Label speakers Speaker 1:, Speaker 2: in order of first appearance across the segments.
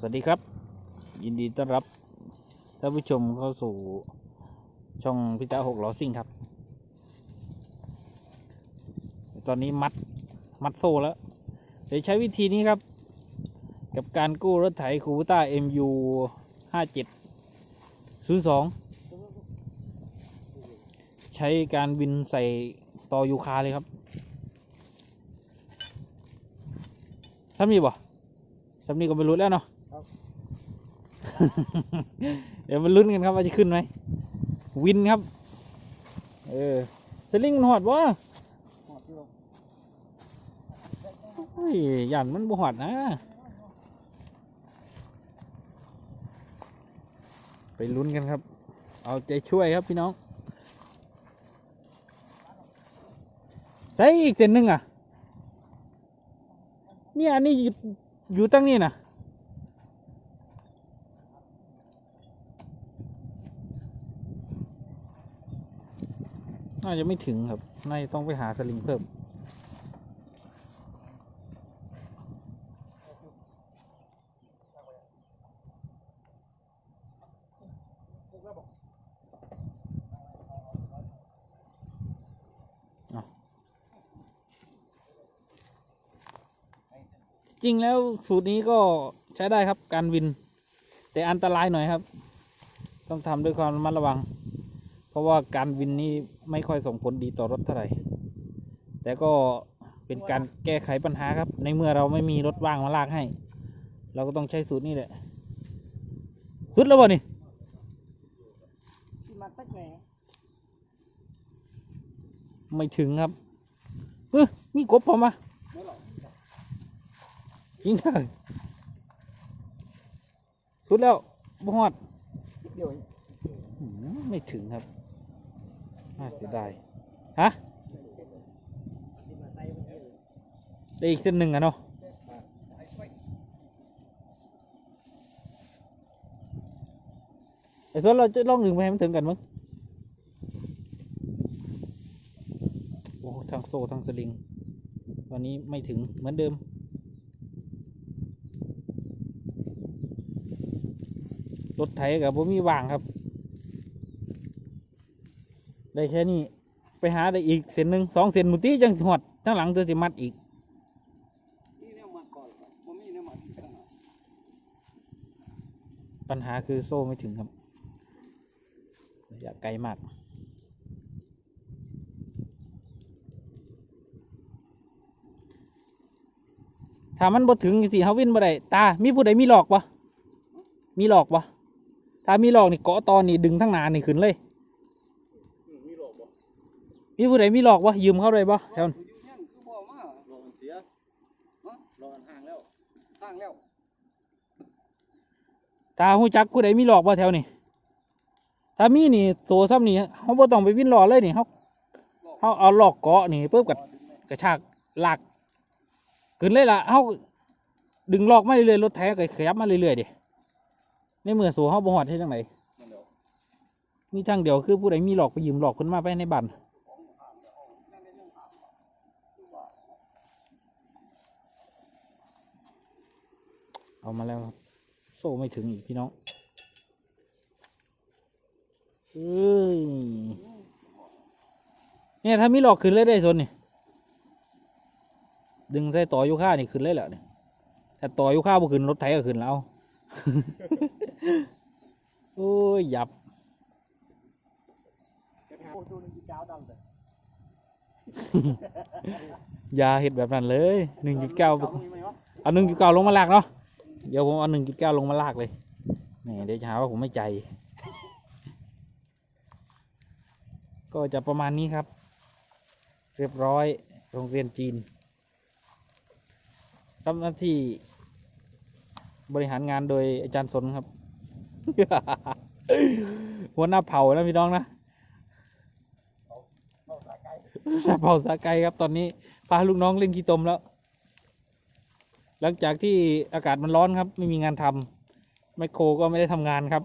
Speaker 1: สวัสดีครับ ยินดีต้อนรับท่านผู้ชมเข้าสู่ช่องพิตาหกล้อซิ่งครับ ตอนนี้มัดมัดโซ่แล้ว เดี๋ยวใช้วิธีนี้ครับ กับการกู้รถไถคูต้า MU ห้าเจ็ดศูนย์สองใช้การบินใส่ต่อยูคาเลยครับท่านมีบ่ท่านมีก็ไม่รู้แล้วเนาะ เดี๋ยวมาลุ้นกันครับว่าจะขึ้นไหมวินครับ เออสลิงมันหอดวะ
Speaker 2: หอดที่ลง
Speaker 1: เฮ้ยยันมันบ่หอดนะ ไปลุ้นกันครับ เอาใจช่วยครับพี่น้องใส่อีกเส้นหนึ่งอะ เนี่ยอันนี้อยู่อยู่ตั้งนี่นะ น่าจะไม่ถึงครับน่าจะต้องไปหาสลิงเพิ่ม จริงแล้วสูตรนี้ก็ใช้ได้ครับการวิน แต่อันตรายหน่อยครับ ต้องทำด้วยความระมัดระวัง ราะว่าการวินนี้ไม่ค่อยส่งผลดีต่อรถเท่าไหร่ แต่ก็เป็นการแก้ไขปัญหาครับ ในเมื่อเราไม่มีรถว่างมาลากให้ เราก็ต้องใช้สูตรนี้แหละ สุดแล้วบ่นี่
Speaker 2: ที่มันตั้งแหน่
Speaker 1: ไม่ถึงครับเฮ้ยมีกบพอมา
Speaker 2: ไม่หรอก
Speaker 1: ยิงได้สุดแล้วบ่ฮอด
Speaker 2: เดี๋ยว
Speaker 1: อืมไม่ถึงครับ น่าเสียดายฮะได้อีกเส้นหนึ่งอะเนาะไอ้ส่วนเราจะลองหนึ่งไปให้มันถึงกันมั้งโอ้ทางโซ่ทางสลิงวันนี้ไม่ถึงเหมือนเดิม รถไถกับผมมีว่างครับ ได้แค่นี้ไปหาได้อีกเส้นหนึ่งสองเส้นมุตีจังหอดทั้งหลังตัวจะมัดอีก
Speaker 2: นี่เนี่ยมันก่อนผมมีเนี่ยมันข้างหน้า
Speaker 1: ปัญหาคือโซ่ไม่ถึงครับระยะไกลมากถ้ามันบ่ถึงสิเขาวินบ่ได้ตา มีผู้ใดมีหลอกปะมีหลอกปะถ้ามีหลอกนี่เกาะตอนนี่ดึงทั้งนานี่ขึ้นเลย
Speaker 2: มี
Speaker 1: ผู้ใดมีหลอกปะยืมเขาได้ปะแถวนั้น
Speaker 2: อยู่เนี่ยคือบ่มาหลอกมันเสียฮะหลอกมันห่างแล้วห่างแล้ว
Speaker 1: ตาหูจักผู้ใดมีหลอกปะแถวนี้ถ้ามีนี่โซซ้ำนี่เขาบ่ต้องไปวินหลอกเลยนี่เขา
Speaker 2: หลอก
Speaker 1: เขาเอาหลอกเกาะนี่ปุ๊บกับกระชากลากขึ้นเลยล่ะเขาดึงลอกมาเรื่อยๆรถไถก็ขยับมาเรื่อยๆดิในเมื่อสู่เขาบ่หอดให้จังไหน
Speaker 2: นั่นเดี๋ยว
Speaker 1: มีทางเดียวคือผู้ใดมีหลอกไปยืมหลอกขึ้นมาไปในบ้าน เอามาแล้วครับ โซ่ไม่ถึงอีกพี่น้องเอ้ยเนี่ยถ้ามีหลอกขึ้นเลยได้สนนี่ดึงใส่ต่อยุค่านี่ขึ้นเลยแหละเนี่ยแต่ต่อยุค่าบ่ขึ้นรถไถก็ขึ้นแล้วโอ้ยหยับ
Speaker 2: อย่า
Speaker 1: เห็ดแบบนั้นเลยหนึ่งจุดเก้า
Speaker 2: มีไหมวะ
Speaker 1: เอาหนึ่งจุดเก้าลงมาลากเนาะ เดี๋ยวผมเอาหนึ่งจุดเก้าลงมาลากเลยแหมเดี๋ยวจะหาว่าผมไม่ใจ ก็จะประมาณนี้ครับ เรียบร้อยโรงเรียนจีนทำหน้าที่บริหารงานโดยอาจารย์สนครับ หัวหน้าเผ่านะพี่น้องนะ
Speaker 2: เข้าสาไกล
Speaker 1: หัวหน้าเผ่าสาไกครับตอนนี้พาลูกน้องเล่นขี้ตมแล้ว หลังจากที่อากาศมันร้อนครับ ไม่มีงานทำไมโครก็ไม่ได้ทำงานครับ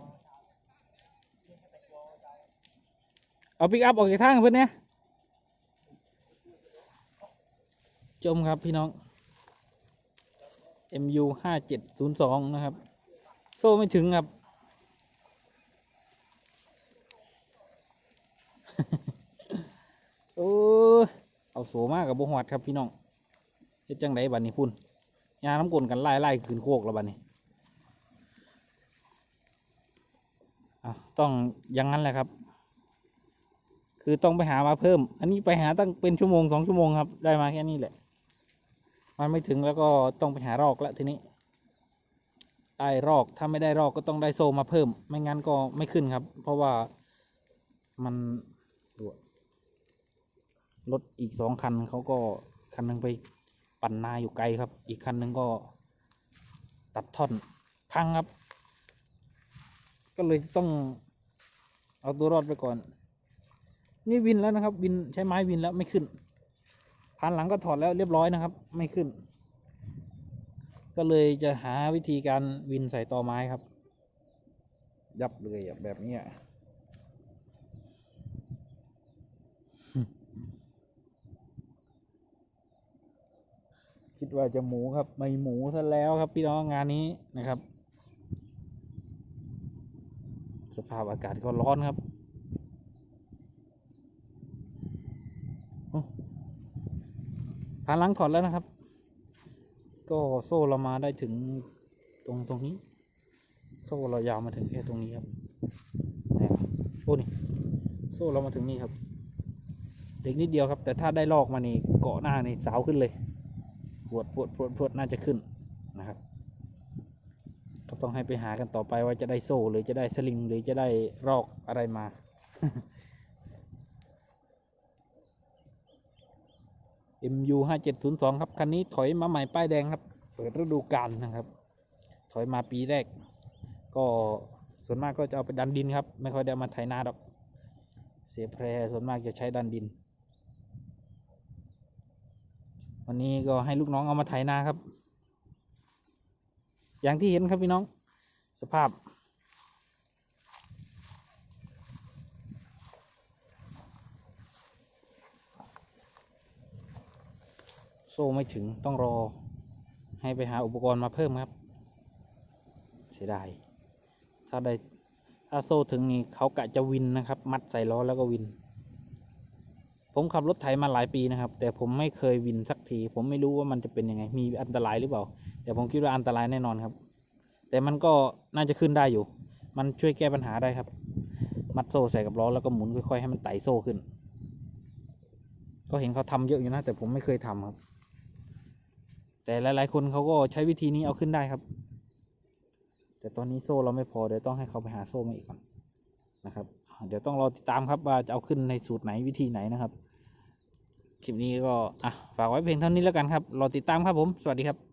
Speaker 1: เอาปิกอัพออกจากทางเพื่อนเนี่ยจมครับพี่น้อง MU ห้าเจ็ดศูนย์สองนะครับ โซ่ไม่ถึงครับ โอ้เอาโสมากกับบหวัดครับพี่น้องเฮ็ดจังไดบัดนี้พุ่น ยาน้ำกลนกันไล่ไล่ขึ้นโคกแล้วบัดนี้อะต้องอยังงั้นแหละครับ คือต้องไปหามาเพิ่ม อันนี้ไปหาตั้งเป็นชั่วโมงสองชั่วโมงครับ ได้มาแค่นี้แหละ มันไม่ถึงแล้วก็ต้องไปหารอกแล้วทีนี้ ได้รอก ถ้าไม่ได้รอกก็ต้องได้โซมาเพิ่ม ไม่งั้นก็ไม่ขึ้นครับ เพราะว่ามันดูอะรถอีกสองคันเขาก็คันนึงไป ปั่นนาอยู่ไกลครับ อีกคันหนึงก็ตัดท่อนพังครับ ก็เลยต้องเอาตัวรอดไปก่อน นี่วินแล้วนะครับ วินใช้ไม้วินแล้วไม่ขึ้นพันหลังก็ถอดแล้วเรียบร้อยนะครับ ไม่ขึ้น ก็เลยจะหาวิธีการวินใส่ตอไม้ครับ ยับเลยแบบนี้ คิดว่าจะหมูครับ ไม่หมูซะแล้วครับพี่น้องงานนี้นะครับ สภาพอากาศก็ร้อนครับโอ้พาหลังถอดแล้วนะครับ ก็โซ่เรามาได้ถึงตรงตรงนี้ โซ่เรายาวมาถึงแค่ตรงนี้ครับนี่โอ้นี่โซ่เรามาถึงนี่ครับเด็กนิดเดียวครับ แต่ถ้าได้ลอกมานี่เกาะหน้านี่สาวขึ้นเลย วดปวดปวดปวดน่าจะขึ้นนะครับ ก็ต้องให้ไปหากันต่อไปว่าจะได้โซ่หรือจะได้สลิงหรือจะได้รอกอะไรมา MU ห้าเจ็ดศูนย์สองครับ คันนี้ถอยมาใหม่ป้ายแดงครับ เปิดฤดูกาลนะครับ ถอยมาปีแรก ก็ส่วนมากก็จะเอาไปดันดินครับ ไม่ค่อยได้มาไถนาดอก เสียแพรส่วนมากจะใช้ดันดิน วันนี้ก็ให้ลูกน้องเอามาไถนาครับ อย่างที่เห็นครับพี่น้อง สภาพ โซ่ไม่ถึงต้องรอ ให้ไปหาอุปกรณ์มาเพิ่มครับ เสียดาย ถ้าได้ถ้าโซ่ถึงนี่เขากะจะวินนะครับ มัดใส่ล้อแล้วก็วิน ผมขับรถไถมาหลายปีนะครับ แต่ผมไม่เคยวินสักที ผมไม่รู้ว่ามันจะเป็นยังไง มีอันตรายหรือเปล่า แต่ผมคิดว่าอันตรายแน่นอนครับ แต่มันก็น่าจะขึ้นได้อยู่ มันช่วยแก้ปัญหาได้ครับ มัดโซ่ใส่กับล้อแล้วก็หมุนค่อยๆให้มันไต่โซ่ขึ้น ก็เห็นเขาทำเยอะอยู่นะ แต่ผมไม่เคยทำครับ แต่หลายๆ คนเขาก็ใช้วิธีนี้เอาขึ้นได้ครับ แต่ตอนนี้โซ่เราไม่พอเดี๋ยวต้องให้เขาไปหาโซ่มาอีกก่อนนะครับ เดี๋ยวต้องรอติดตามครับว่าจะเอาขึ้นในสูตรไหนวิธีไหนนะครับ คลิปนี้ก็อะฝากไว้เพียงเท่านี้แล้วกันครับ รอติดตามครับผม สวัสดีครับ